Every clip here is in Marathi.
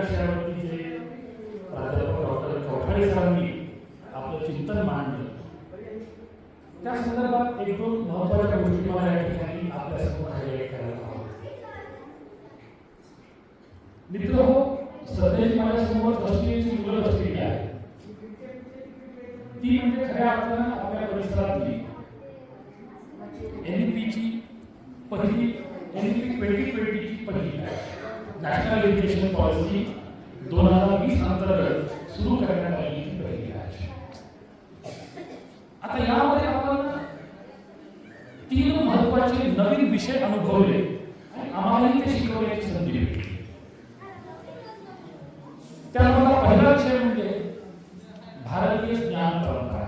विषयावरती जे प्राध्यापक डॉक्टर चौखाडे सरांनी आपलं चिंतन मांडलं त्या संदर्भात एक दोन महत्त्वाच्या गोष्टी मला या ठिकाणी आपल्यासमोर हायलाईट करायला आवडतील. मित्र हो सध्याची माझ्यासमोर बसलेली मुलं असलेली आहे ती म्हणजे खऱ्या अर्थानं आपल्या परिसरातली एनईपीची पहिली एनईपी ट्वेंटी ट्वेंटीची पहिली नॅशनल एज्युकेशन पॉलिसी दोन हजार वीस अंतर्गत सुरू करण्यात आलेली पहिली आहे. आता यामध्ये आपण तीन महत्त्वाचे नवीन विषय अनुभवले आणि आम्हालाही ते शिकवण्याची संधी भेटली. त्यामधला पहिला विषय म्हणजे भारतीय ज्ञान परंपरा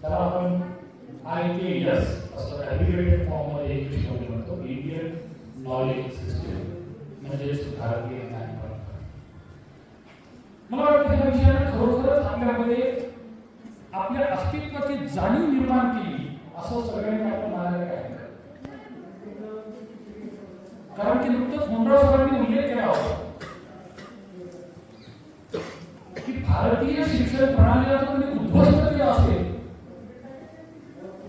त्याला आपण आय के एस असं ॲग्रिगेटेड फॉर्ममध्ये इंग्लिशमध्ये म्हणतो इंडियन नॉलेज सिस्टम म्हणजेच नाही मला वाटतं ह्या विषयाने खरोखरच आपल्यामध्ये आपल्या अस्तित्वाची जाणीव निर्माण केली. असं सगळ्यांनी आपण म्हणायला काय कारण की नुकतंच मुंबई सरांनी उल्लेख केला होता की भारतीय शिक्षण प्रणालीला जर तुम्ही उद्ध्वस्त केलं असेल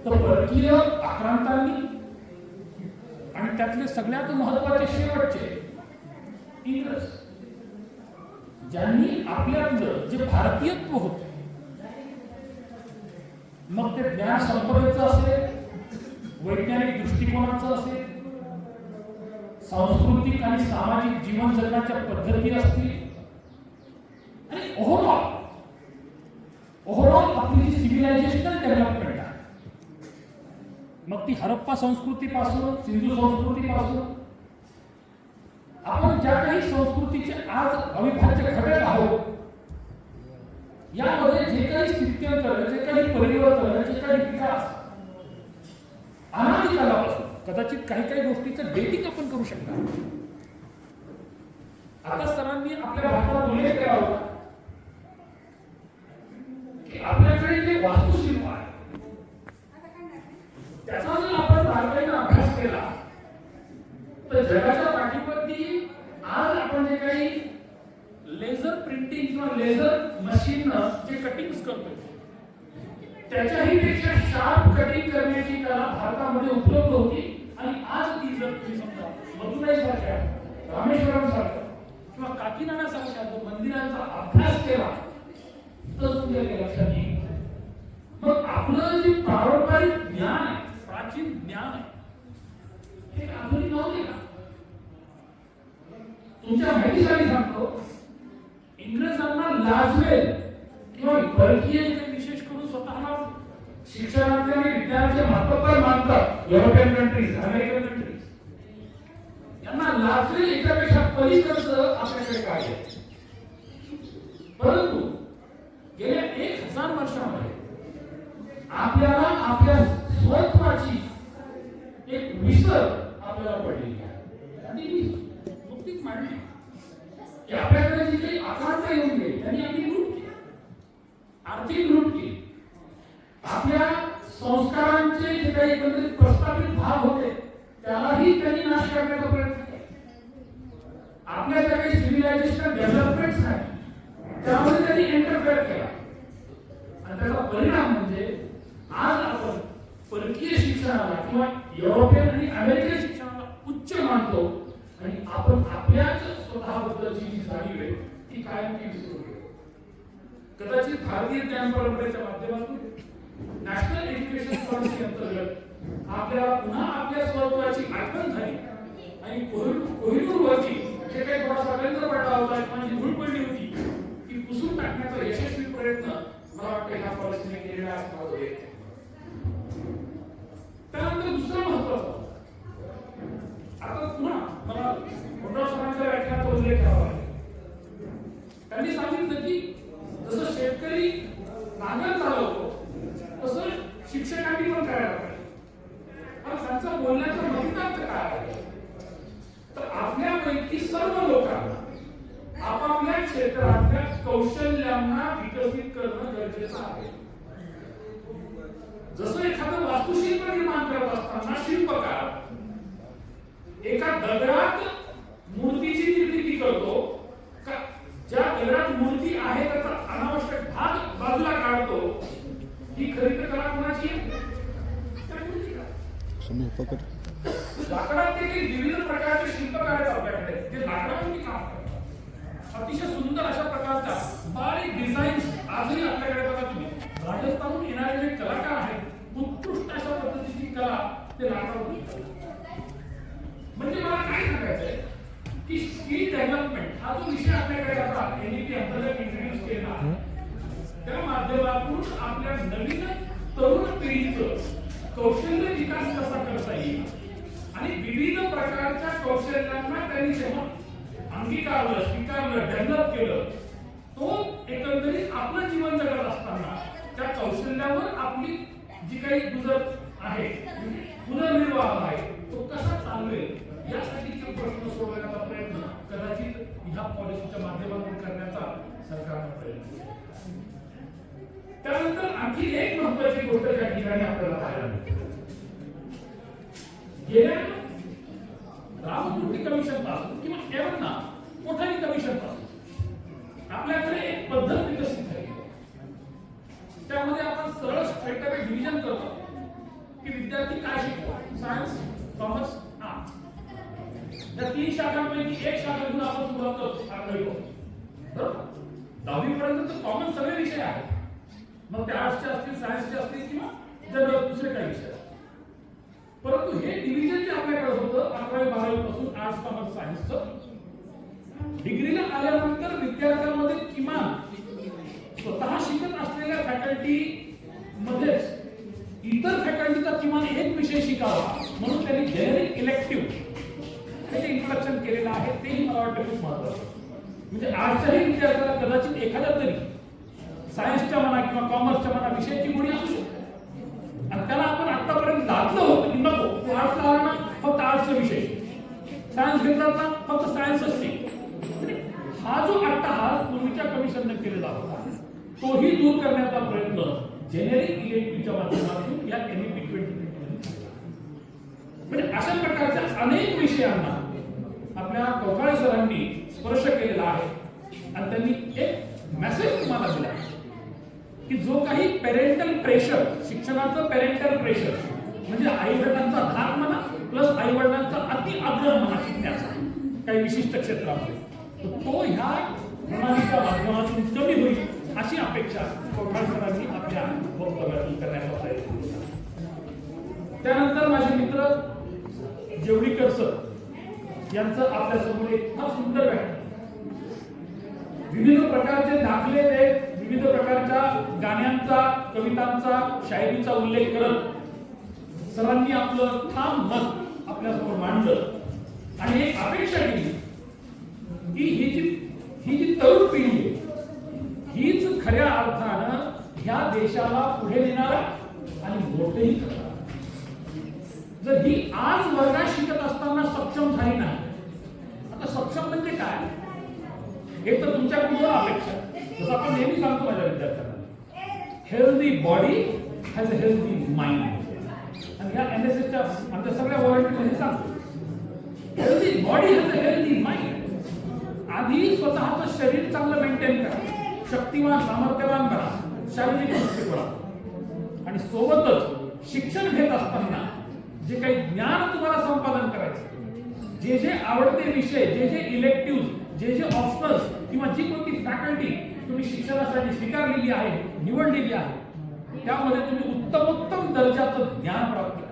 तर परकीय आक्रांतांनी आणि त्यातले सगळ्यात महत्त्वाचे शेवटचे इंग्रज. ज्यांनी आपल्यातलं जे भारतीयत्व होत मग ते ज्ञान संपदेचं असेल वैज्ञानिक दृष्टिकोनाचं असेल सांस्कृतिक आणि सामाजिक जीवन जगण्याच्या पद्धती असतील आणि ओव्हरऑल ओव्हरऑल आपली जी सिव्हिलायझेशनल डेव्हलपमेंट आहे मग ती हरप्पा संस्कृतीपासून सिंधू संस्कृतीपासून आपण ज्या काही संस्कृतीचे आज अविभाज्य घटक आहोत यामध्ये जे काही स्थित्यंतर जे काही परिवर्तन जे काही विकास अनादी कालापासून कदाचित काही काही गोष्टीचं डेटिंग आपण करू शकता. आता सरांनी आपल्या भारतात उल्लेख केला होता की आपल्याकडे जे वास्तुशिल्प आहे त्याचा जर आपण बारकाईने अभ्यास केला तर जगाच्या पाठीवरती आज आपण जे काही लेझर प्रिंटिंग किंवा लेझर मशीन जे कटिंग करतो त्याच्याही पेक्षा शार्प कटिंग करण्याची कला भारतामध्ये उपलब्ध होती. आणि आज ती जर तुम्ही समजा मदुराई सारख्या रामेश्वरम सारख्या किंवा काकीनाडा सारख्या जर मंदिरांचा अभ्यास केला तर तुमच्या ते लक्षात येईल. मग आपलं जे पारंपरिक ज्ञान आहे प्राचीन ज्ञान आहे हे आधुनिक नव्हते का? तुमच्या माहितीसाठी सांगतो इंग्रजांना लाजवेल किंवा परकीय जे विशेष करून स्वतःला शिक्षणातले आणि विज्ञानाचे महत्त्वपूर्ण मानतात. युरोपियन कंट्रीज अमेरिकन कंट्रीज यांना लाजवेल याच्यापेक्षा पलीकडचं आपल्याकडे काय आहे? परंतु गेल्या एक हजार वर्षामध्ये आपल्याला आपल्या स्वत्वाची एक विसर आपल्याला पडलेली आहे. आणि नुकतीच मांडली. की आपल्याकडे जी काही आकांक्षा येऊन गेली त्यांनी आम्ही लूट केली. आर्थिक लूट केली. आपल्या संस्कारांचे जे काही एकंदरीत प्रस्थापित भाव होते त्यालाही त्यांनी नाश करण्याचा प्रयत्न केला. आपल्या ज्या काही सिव्हिलायझेशन डेव्हलपमेंट आहे त्यामध्ये त्यांनी इंटरफेअर केला. आणि त्याचा परिणाम म्हणजे आज आपण परकीय शिक्षणाला किंवा युरोपियन आणि अमेरिकन शिक्षणाला उच्च मानतो आणि आपण आपल्याच स्वतःबद्दलची जी जाणीव आहे ती कायम ती विसरून कदाचित भारतीय ज्ञान परंपरेच्या माध्यमातून नॅशनल एज्युकेशन पॉलिसी अंतर्गत आपल्याला पुन्हा आपल्या स्वत्वाची आठवण झाली. आणि कोहिनूरवरची जे काही थोडासा गंज पडला होता माझी धूळ पडली होती ती पुसून टाकण्याचा यशस्वी प्रयत्न मला वाटतं ह्या पॉलिसीने केलेला असणार होते कृती आहे त्याचा अनावश्यक भाग बाजूला काढतो. ही खरी तर कला कोणाची लाकडात देखील विविध प्रकारचे शिल्पकार आहेत आपल्याकडे. जे लाकडावरती काम करतात. अतिशय सुंदर अशा प्रकारच्या बारीक डिझाईन आजही आपल्याकडे बघा तुम्ही. राजस्थानहून येणारे जे कलाकार आहेत उत्कृष्ट अशा पद्धतीची कला ते लाकडावरती म्हणजे मला काय सांगायचंय? की स्किल डेव्हलपमेंट हा जो विषय आपल्याकडे आता एनईपी अंतर्गत इंट्रोड्यूस केला. त्या माध्यमातून आपल्या नवीन तरुण पिढीचं कौशल्य विकास कसा करता येईल? आणि विविध प्रकारच्या कौशल्यांना त्यांनी जेव्हा अंगीकारलं स्वीकारलं डेव्हलप केलं तो एकंदरीत आपलं जीवन जगत असताना त्या कौशल्यावर आपली जी काही गुजर आहे उदरनिर्वाह आहे तो कसा चालवेल? यासाठीचे प्रश्न सोडवण्याचा प्रयत्न कदाचित ह्या पॉलिसीच्या माध्यमातून करण्याचा सरकारनं प्रयत्न त्यानंतर आणखी एक महत्वाची गोष्ट त्या ठिकाणी आपल्याला पाहायला मिळते. गेल्या रामकृती कमिशनपासून किंवा एवढ ना कोठारी कमिशनपासून आपल्याकडे एक पद्धत विकसित झाली. त्यामध्ये आपण सरळ स्ट्रेट डिव्हिजन करतो. की विद्यार्थी काय शिकतो सायन्स कॉमर्स या तीन शाखांपैकी एक शाखा घेऊन आपण सुरुवात करतो आठवी बरोबर? दहावी पर्यंत तर कॉमन सगळे विषय आहेत. मग ते आर्ट्सचे असतील सायन्सचे असतील किंवा जनरल दुसरे काही विषय परंतु हे डिव्हिजन जे आपल्याकडे होतं अकरावी बारावी पासून आर्ट्स कॉमर्स सायन्सचं डिग्रीला आल्यानंतर विद्यार्थ्यांमध्ये किमान स्वतः शिकत असलेल्या फॅकल्टी मध्येच इतर फॅकल्टीचा किमान एक विषय शिकावा म्हणून त्यांनी जेनेरिक इलेक्टिव्ह ते जे इंट्रोडक्शन केलेलं आहे तेही मला वाटतं खूप महत्वाचं म्हणजे आजच्याही विद्यार्थ्याला कदाचित एखादा तरी सायन्सच्या म्हणा किंवा कॉमर्सच्या म्हणा विषयाची गोडी असू शकते. आणि त्याला आपण आतापर्यंत घातलं होतं की नको तू आर्ट्सला आला ना फक्त आर्ट्सचा विषय. सायन्स घेतला ना फक्त सायन्सच नाही. हा जो अट्टहास पूर्वीच्या कमिशनने केलेला होता तोही दूर करण्याचा प्रयत्न जेनेरिक इलेक्टिव्हच्या माध्यमातून या एनईपी ट्वेंटी म्हणजे अशा प्रकारच्या अनेक विषयांना आपल्या कोठाळे सरांनी स्पर्श केलेला आहे. आणि त्यांनी एक मेसेज तुम्हाला दिला की जो काही पेरेंटल प्रेशर शिक्षणाचं पेरेंटल प्रेशर म्हणजे आई वडिलांचा धाक म्हणा प्लस आई वडिलांचा अति आग्रह म्हणा शिकण्याचा काही विशिष्ट क्षेत्रामध्ये तो ह्या प्रणालीच्या माध्यमातून कमी होईल अशी अपेक्षा कोठाळ सरांनी आपल्या वक्तव्यातून करण्याचा प्रयत्न केला. त्यानंतर माझे मित्र जेवढी सर यांचं आपल्यासमोर एक फार सुंदर व्याख्यान. विविध प्रकारचे दाखले ते विविध प्रकारच्या गाण्यांचा कवितांचा शायरीचा उल्लेख करत सरांनी आपलं ठाम मत आपल्यासमोर मांडलं. आणि एक अपेक्षा केली की ही जी ही जी तरुण पिढी आहे हीच खऱ्या अर्थानं ह्या देशाला पुढे नेणार आणि मोठेही करणार. जर ही आज वर्गात शिकत असताना सक्षम झाली नाही तर सक्षम म्हणजे काय एक तर तुमच्याकडून दोन अपेक्षा. जसं आपण नेहमी सांगतो माझ्या विद्यार्थ्यांना healthy body has a healthy mind आणि ह्या एन एस एसच्या आमच्या सगळ्या व्हॉलंटियरमध्ये सांगतो. Healthy body has a healthy mind आधी स्वतःचं शरीर चांगलं मेंटेन करा. शक्तिमान सामर्थ्यवान करा शारीरिक दृष्टिकोनात आणि सोबतच शिक्षण घेत असताना जे काही ज्ञान तुम्हाला संपादन करायचं जे जे आवडते विषय जे जे इलेक्टिव्ह जे जे ऑप्शनल्स किंवा जी कोणती फॅकल्टी तुम्ही शिक्षणासाठी स्वीकारलेली आहे निवडलेली आहे त्यामध्ये तुम्ही उत्तमोत्तम दर्जाचं ज्ञान प्राप्त करा.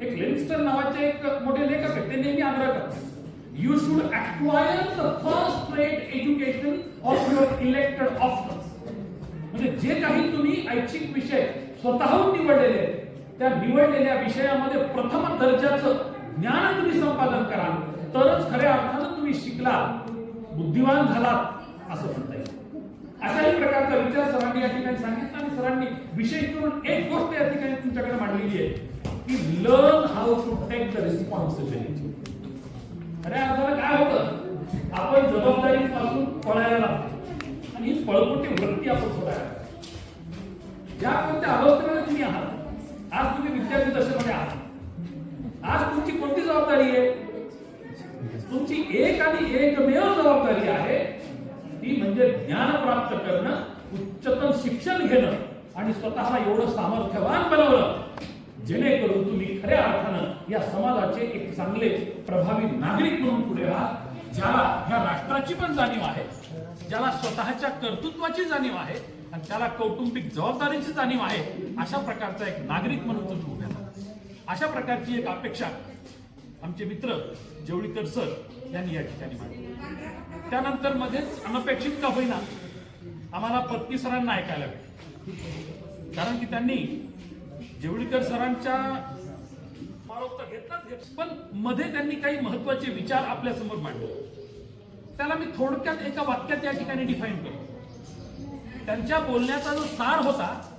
एक लिव्हिंगस्टन नावाचे एक मोठे लेखक आहेत ते नेहमी आग्रह करतात. You should acquire the first rate education of your elected optionals म्हणजे जे काही तुम्ही ऐच्छिक विषय स्वतःहून निवडलेले त्या निवडलेल्या विषयामध्ये प्रथम दर्जाचं ज्ञान तुम्ही संपादन कराल तरच खऱ्या अर्थानं तुम्ही शिकला बुद्धिवान झालात असं म्हणता येईल. अशाही प्रकारचा विचार सरांनी या ठिकाणी सांगितला आणि सरांनी विशेष करून एक गोष्ट या ठिकाणी तुमच्याकडे मांडलेली आहे की learn how to take the responsibility खऱ्या अर्थानं काय होतं? आपण जबाबदारीपासून पळायला लागतो. आणि ही पळपुटी वृत्ती आपण सोडायला ज्या कोणत्या अवस्थेमध्ये तुम्ही आहात आज तुम्ही विद्यार्थी दशेमध्ये आहात आज तुमची कोणती जबाबदारी आहे? तुमची एक आणि एकमेव जबाबदारी आहे ती म्हणजे ज्ञान प्राप्त करणं उच्चतम शिक्षण घेणं आणि स्वतःला एवढं सामर्थ्यवान बनवलं जेणेकरून तुम्ही खऱ्या अर्थानं या समाजाचे एक चांगले प्रभावी नागरिक म्हणून पुढे राहा ज्याला ह्या राष्ट्राची पण जाणीव आहे ज्याला स्वतःच्या कर्तृत्वाची जाणीव आहे आणि त्याला कौटुंबिक जबाबदारीची जाणीव आहे अशा प्रकारचा एक नागरिक म्हणून तुम्ही अशा प्रकारची एक अपेक्षा आमचे मित्र जेवळीकर सर यांनी या ठिकाणी मांडली. त्यानंतर मध्येच अनपेक्षित का होईना आम्हाला पत्नी सरांना ऐकायला भेटलं. कारण की त्यांनी जेवळीकर सरांच्या समारोप घेतलाच घेत पण मध्ये त्यांनी काही महत्त्वाचे विचार आपल्यासमोर मांडले. त्याला मी थोडक्यात एका वाक्यात या ठिकाणी डिफाईन करतो. त्यांच्या बोलण्याचा जो सार होता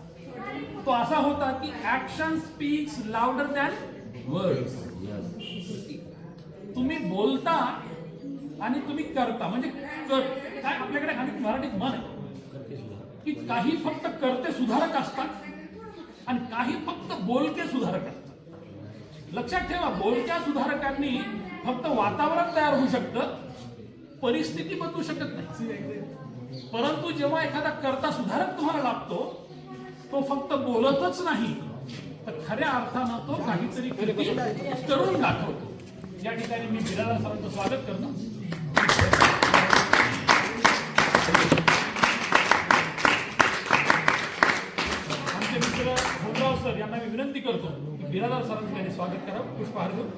तो असा होता की action speaks louder than words तुम्ही बोलता आणि तुम्ही करता. म्हणजे कर. काय आपल्याकडे आणि मराठीत मन आहे की काही फक्त करते सुधारक असतात आणि काही फक्त बोलके सुधारक असतात. लक्षात ठेवा बोलक्या सुधारकांनी फक्त वातावरण तयार होऊ शकतं परिस्थिती बदलू शकत नाही. परंतु जेव्हा एखादा करता सुधारक तुम्हाला लागतो तो फक्त बोलतच नाही. तर खऱ्या अर्थानं तो काहीतरी करून दाखवतो. या ठिकाणी मी बिराला सरांचं स्वागत करतो. आमचे मित्र भोगराव सर यांना मी विनंती करतो की बिरादार सरांचं त्यांनी स्वागत करावं. पुष्पहार देऊन.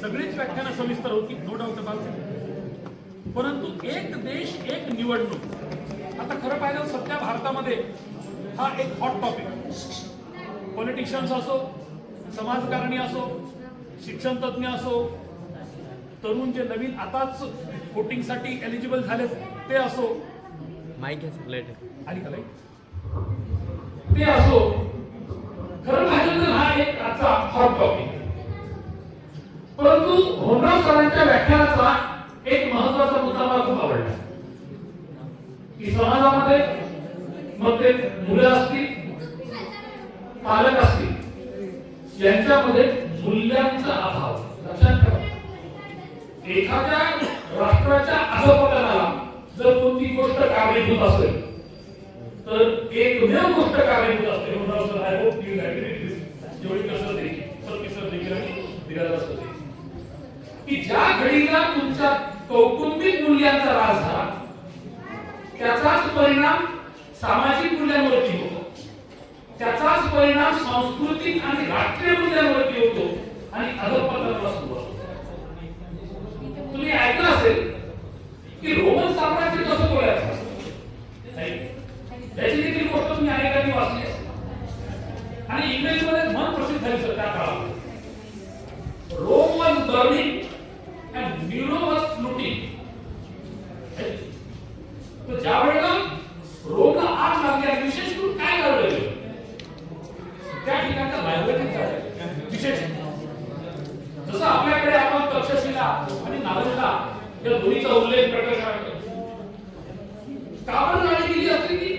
सगळीच व्याख्यानं सविस्तर होती नो डाऊट अबाउट परंतु एक देश एक निवडणूक. आता खरं पाहिलं सध्या भारतामध्ये हा एक हॉट टॉपिक पॉलिटिशियन्स असो समाजकारणी असो शिक्षण तज्ज्ञ असो तरुण जे नवीन आताच वोटिंगसाठी एलिजिबल झाले ते असो. Mic light? ते असो. खरं पाहिलं तर हा एक आजचा हॉट टॉपिक परंतु होमराव सरांच्या व्याख्यानाचा एक महत्त्वाचा मुद्दा मला खूप आवडला. की समाजामध्ये मग ते मुलं असतील पालक असतील यांच्यामध्ये मूल्यांचा अभाव. लक्षात ठेवा. एखाद्या राष्ट्राच्या अधपतनाला जर कोणती गोष्ट कारणीभूत असेल तर एकमेव गोष्ट कारणीभूत असते. म्हणून हो, sir I hope you agree जेवढी कसं देखील सर सर देखील आणि दिला सर देखील की ज्या घडीला तुमच्या कौटुंबिक मूल्यांचा राज झाला त्याचाच परिणाम सामाजिक मूल्यांवरती होतो. त्याचाच परिणाम सांस्कृतिक आणि राष्ट्रीय मूल्यांवरती होतो आणि अधपतनाला सुरुवात तुम्ही ऐकलं असेल की रोमन साम्राज्य कसं बोलायचं? त्याची देखील गोष्ट तुम्ही अनेकांनी वाचली आणि इंग्रजीमध्ये मन प्रसिद्ध झाली सर त्या काळात Rome was burning and Nero was fluting तर ज्या वेळेला रोमला आग लागली आणि विशेष करून काय घडलं त्या ठिकाणच्या लायब्ररीत विशेष जसं आपल्याकडे आपण तक्षशिला आणि नालंदा या दोन्हीचा उल्लेख प्रकर्षाने करतो का बरं जाणी केली असते की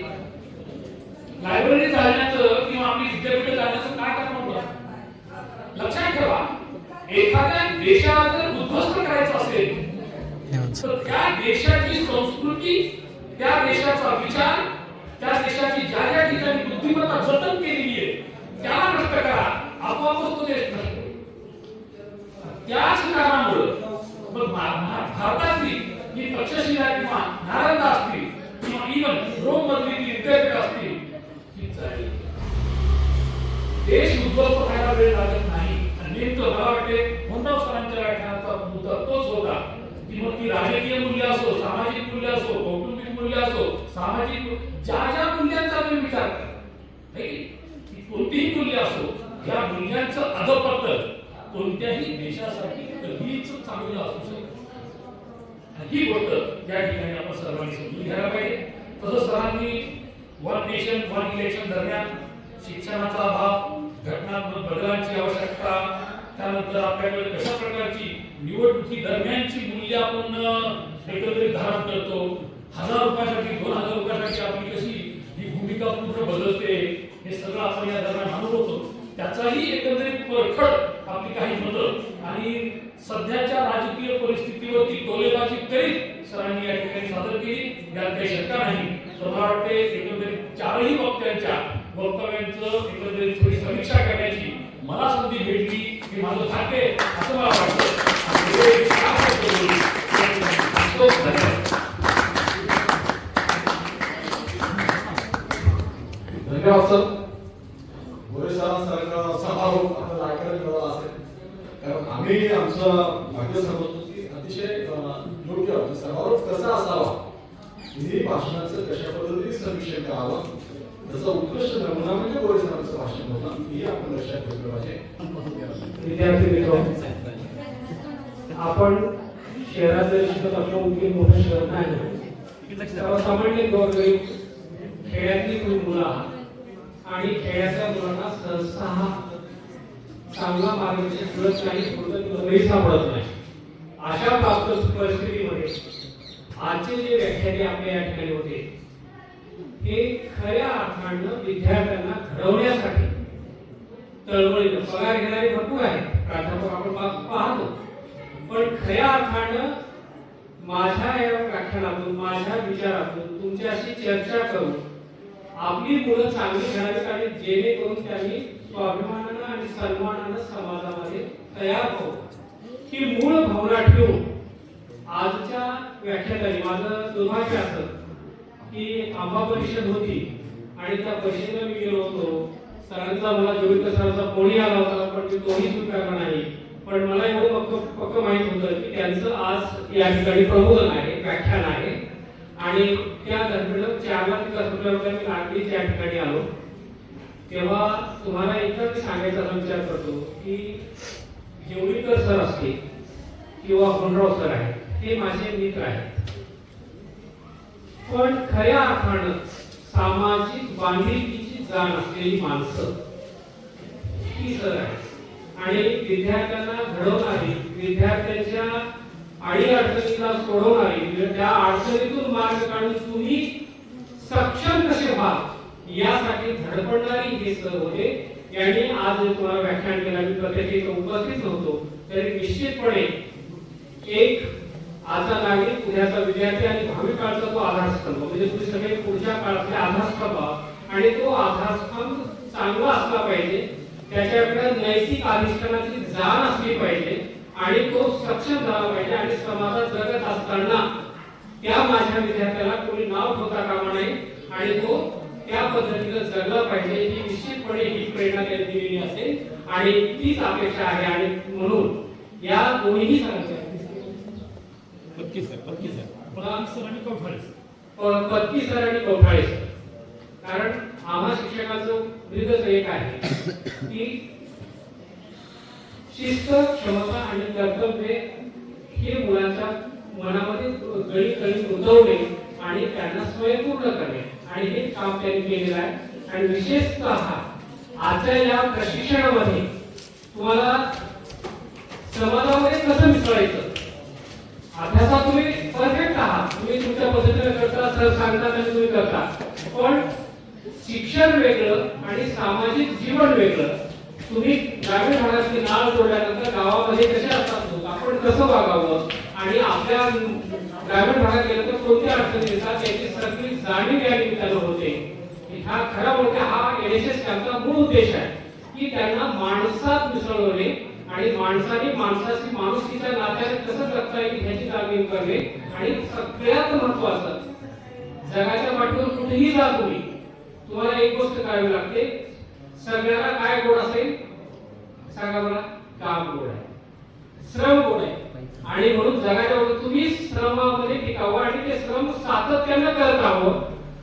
लायब्ररी चालण्याचं किंवा आपली विद्यापीठ चालण्याचं काय कारण होतं लक्षात ठेवा एखाद्या देशाला जर उद्ध्वस्त करायचं असेल तर त्या देशाची संस्कृती त्या देशाचा विचार त्या देशाची ज्या ज्या ठिकाणी बुद्धिमत्ता जतन केलेली आहे. त्याला नष्ट करा. आपोआपच तो देश नष्ट त्याच कारणामुळं भारतातली जी तक्षशिला किंवा नारंदा असतील किंवा इवन रोम मधली जी विद्यापीठ असतील देश उद्ध्वस्त व्हायला वेळ लागत नाही. आणि नेमकं मला वाटते होंडाव सरांच्या व्याख्यानाचा मुद्दा तोच होता की मग ती राजकीय मूल्य असो सामाजिक मूल्य असो कौटुंबिक मूल्य असो सामाजिक मू- ज्या ज्या मूल्यांचा तुम्ही विचार करा है की? ती कोणतीही मूल्य असो या मूल्यांचं अधपतन कोणत्याही देशासाठी कधीच चांगलं असू शकत. ही गोष्ट या ठिकाणी आपण सर्वांनी समजून घ्यायला पाहिजे. तसं सरांनी वन नेशन वन इलेक्शन दरम्यान शिक्षणाचा अभाव घटनात्मक बदलांची आवश्यकता त्यानंतर आपल्याकडे कशा प्रकारची निवडणुकी दरम्यानची मूल्य आपण एकत्रित एकंदरीत धारण करतो? हजार रुपयासाठी दोन हजार रुपयासाठी आपली कशी ही भूमिका पूर्ण बदलते? हे सगळं आपण या दरम्यान अनुभवतो. त्याचाही एकंदरीत परखड आपली काही मतं आणि सध्याच्या राजकीय परिस्थितीवरती टोलेबाजी करीत सरांनी या ठिकाणी सादर केली. यात काही शंका नाही. तर मला वाटते एकंदरीत चारही वक्त्यांच्या वक्तव्यांचं एकंदरीत थोडी समीक्षा करण्याची मला संधी भेटली. हे माझं भाग्य असं मला वाटतं. आणि हे धन्यवाद सर मोरे सरांसारखा समारोप आपल्याला ऐकायला मिळाला असेल कारण आम्ही आमचं भाग्य समजतो की अतिशय अं, योग्य म्हणजे समारोप कसा असावा ही भाषणाचं कशा पद्धतीने समीक्षण करावं त्याचा उत्कृष्ट नमुना म्हणजे मोरे सरांचं भाषण होतं ही आपण लक्षात घेतलं पाहिजे विद्यार्थी मित्र आपण शहरात जरी शिकत असलो उद्योग मोठं शहर नाही सर्वसामान्य गोरगरीब खेड्यातली तुम्ही मुलं आहात आणि खेड्यातल्या मुलांना सहसा हा चांगला मार्गदर्शन मिळत नाही कुठं सापडत नाही अशा प्राप्त परिस्थितीमध्ये आजचे जे व्याख्याने आपल्या या ठिकाणी होते हे खऱ्या अर्थानं विद्यार्थ्यांना घडवण्यासाठी तळमळीनं पगार घेणारे भरपूर आहेत. प्राध्यापक आपण पाहतो. पण खऱ्या अर्थानं माझ्या या व्याख्यानातून माझ्या विचारातून तुमच्याशी चर्चा करून आपली मुलं चांगली घडावीत आणि जेणेकरून त्यांनी स्वाभिमानानं आणि सन्मानानं समाजामध्ये तयार हो ही मूळ भावना ठेवून आजच्या व्याख्यानाने माझं दुर्भाग्य असं की आंबा परिषद होती आणि त्या परिषदेला मी गेलो होतो. सरांचा मला जोडीकर सरांचा कोणी आला होता पण मी कोणी स्वीकारला नाही. पण मला एवढं पक्क पक्क माहीत होतं की त्यांचं आज या ठिकाणी प्रबोधन आहे व्याख्यान आहे. आणि त्या दरम्यान चार तिथं मी लागलीच या ठिकाणी आलो. तेव्हा तुम्हाला एकच सांगायचा असा विचार करतो की जेवढीकर सर असतील किंवा होनराव सर आहेत हे माझे मित्र आहेत. पण खऱ्या अर्थानं सामाजिक बांधिलकीची जाण असलेली माणसं ही सर आहे आणि विद्यार्थ्यांना घडवणारी विद्यार्थ्यांच्या अडी अडचणीला सोडवणारी म्हणजे त्या अडचणीतून मार्ग काढून तुम्ही सक्षम कसे व्हा यासाठी धडपडणारी हे सर होते. यांनी आज तुम्हाला व्याख्यान केलं मी प्रत्येक उपस्थित नव्हतो. तरी निश्चितपणे एक आजचा नागरिक उद्याचा विद्यार्थी आणि भावी काळचा तो आधारस्तंभ म्हणजे तुम्ही सगळे पुढच्या काळातले आधारस्तंभ आणि तो आधारस्तंभ चांगला असला पाहिजे त्याच्याकडे नैतिक अधिष्ठानाची जाण असली पाहिजे आणि तो सक्षम झाला पाहिजे आणि समाजात जगत असताना. त्या माझ्या विद्यार्थ्याला कोणी नाव ठेवता कामा नाही आणि तो त्या पद्धतीनं जगला पाहिजे ही निश्चितपणे ही प्रेरणा त्यांनी दिलेली असेल आणि तीच अपेक्षा आहे. आणि म्हणून या दोन्ही सांगायच्या Patki sir Patki sir. Pagar sir आणि कौठाळे सर पत्की सर आणि कौठाळे सर कारण आम्हा शिक्षकाचं ब्रीदच एक आहे की शिस्त क्षमता आणि कर्तव्य हे मुलांच्या मनामध्ये गळी गळी रुजवणे आणि त्यांना स्वयंपूर्ण करणे. आणि हे काम त्यांनी केलेलं आहे. आणि विशेषतः आजच्या या प्रशिक्षणामध्ये तुम्हाला समाजामध्ये कसं मिसळायचं? अभ्यासात तुम्ही परफेक्ट आहात. तुम्ही तुमच्या पद्धतीने करता सर सांगता आणि तुम्ही करता. पण शिक्षण वेगळं आणि सामाजिक जीवन वेगळं. तुम्ही ग्रामीण भागातली नाळ जोडल्यानंतर गावामध्ये कसे असतात लोक? आपण कसं वागावं? आणि आपल्या ग्रामीण भागात गेलं तर कोणत्या अडचणी येतात? याची सगळी जाणीव या निमित्तानं होते. हा खरा म्हणजे हा एनएसएस कॅम्पचा मूळ उद्देश आहे. की त्यांना माणसात मिसळवणे आणि माणसाने माणसाशी माणुसकीच्या नात्याने कसं जगता येईल ह्याची जाणीव करणे आणि सगळ्यात महत्वाचं जगाच्या पाठीवर कुठेही जा तुम्ही तुम्हाला एक गोष्ट करावी लागते. सगळ्याला काय गोड असेल? सांगा मला काम गोड आहे. श्रम गोड आहे. आणि म्हणून जगाच्या तुम्ही श्रमामध्ये टिकावं आणि ते श्रम सातत्यानं करत राहावं.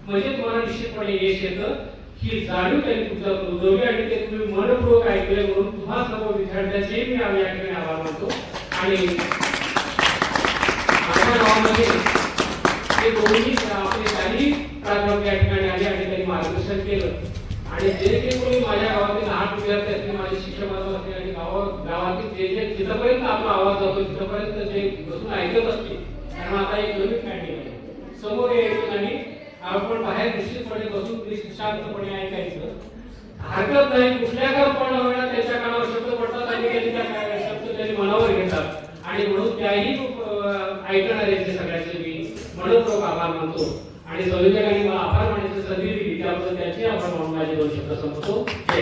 म्हणजे तुम्हाला निश्चितपणे यश येतं. ही जाणीव त्यांनी तुमच्या रुजवली आणि ते तुम्ही मनपूर्वक ऐकले म्हणून तुम्हा सर्व विद्यार्थ्यांचे मी आम्ही या ठिकाणी आभार मानतो. आणि माझ्या गावामध्ये ते दोन्ही आपले काही प्राध्यापक या ठिकाणी आले आणि त्यांनी मार्गदर्शन केलं. आणि जे जे कोणी माझ्या गावातील आठ विद्यार्थी असतील माझे शिक्षक असतील आणि गावा गावातील जे जे जिथपर्यंत आपला आवाज जातो तिथपर्यंत जे बसून ऐकत असतील कारण आता एक नवीन पॅन्डिंग आहे. समोर यायचं नाही आपण बाहेर निश्चितपणे बसून प्लीज शांतपणे ऐकायचं. हरकत नाही कुठल्या का पण त्याच्या कानावर शब्द पडतात आणि त्यांनी त्या शब्द त्यांनी मनावर घेतात. आणि म्हणून त्याही अं, ऐकणाऱ्यांचे सगळ्यांचे मी. मनपूर्वक आभार मानतो. आणि संयोजकांनी मला आभार मानायची संधी दिली. त्याबद्दल त्याचे आभार मानून माझे दोन शब्द संपतो. जय